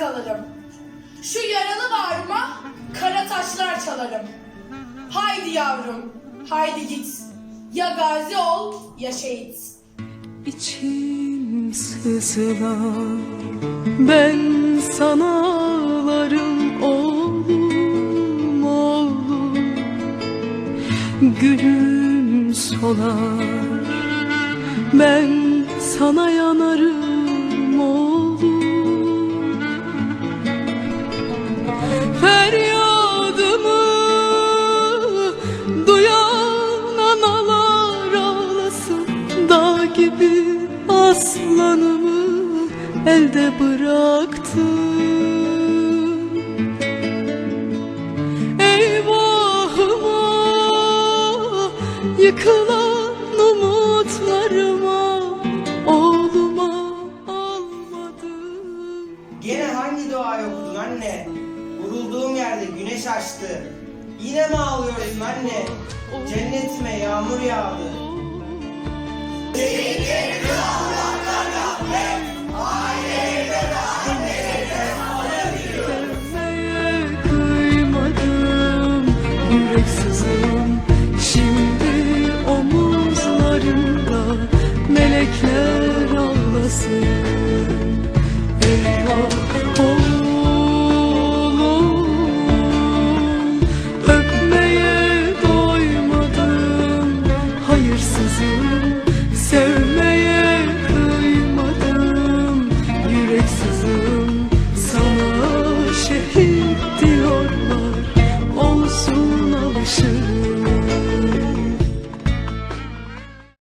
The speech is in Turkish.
kalırım. Şu yaralı bağrıma kara taşlar çalarım. Haydi yavrum, haydi git. Ya gazi ol ya şehit. İçim sızlar Ben sana ağlarım oğlum oğlum Gülüm solar Ben sana yanarım gibi aslanımı elde bıraktım Eyvahıma yıkılan umutlarıma Oğluma almadım Gene hangi duayı okudun anne? Vurulduğum yerde güneş açtı. Yine mi ağlıyorsun anne? Cennetime yağmur yağdı. Sevmeye ağlasın Eyvah oğlum doymadım hayırsızım